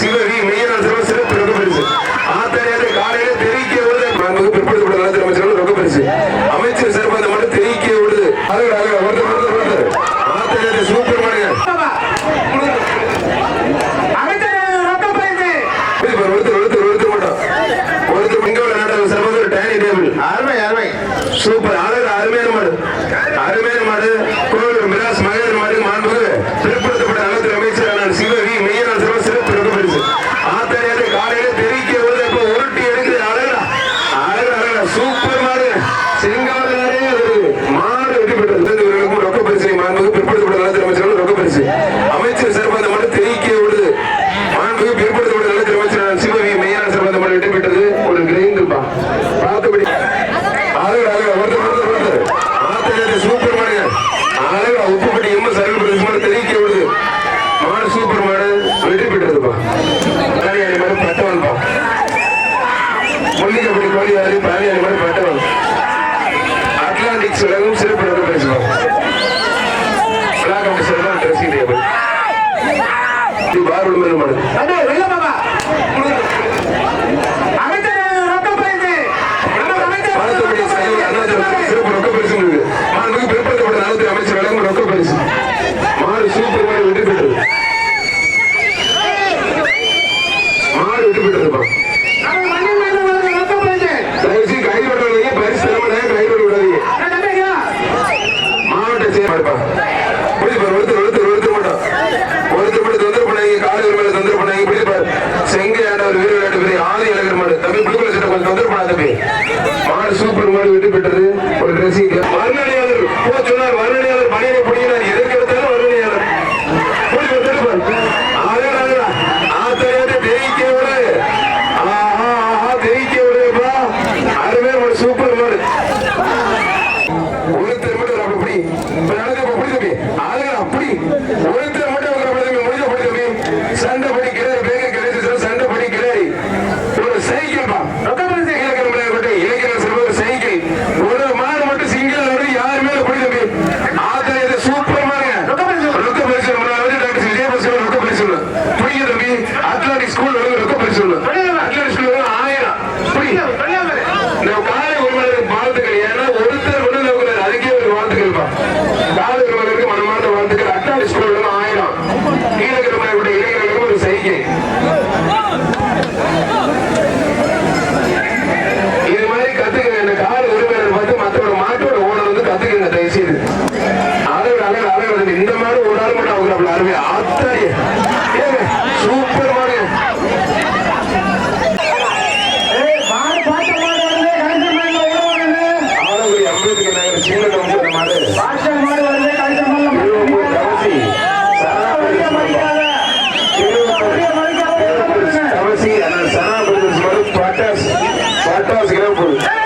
சிவகி மெய்யரசரும் சிறப்பு ரொம்ப பெருசு. ஆத்தரையாரு காலையில தெரிவிக்க விழுது பிற்படுத்தப்பட்ட நலத்துறை அமைச்சர்கள் ரொம்ப பெருசு. அமைச்சர் சிறப்பு அதை மட்டும் தெரிவிக்க விழுது அது ஒருத்தர் ஒருத்தர் ஒருத்தர் ஆத்தரையாரு சூப்பர் மனிதர் ஒருத்தர் ஒருத்தர் ஒருத்தர் மட்டும். ஒருத்தர் எங்க நாடகம் சிறப்பு டைனிங் டேபிள். அருமை அருமை. சூப்பர். அழகு அருமையான மாடு. அருமையான மாடு. பிள்ளைகளை சட்டம் கொஞ்சம் தொந்தரவு பண்ணாதபடி மாடு சூப்பர் மாடு விட்டு பெற்றது ஒரு ட்ரெஸ்ஸிங் Aleluya. பத்து வருஷம் கிலோ போகுது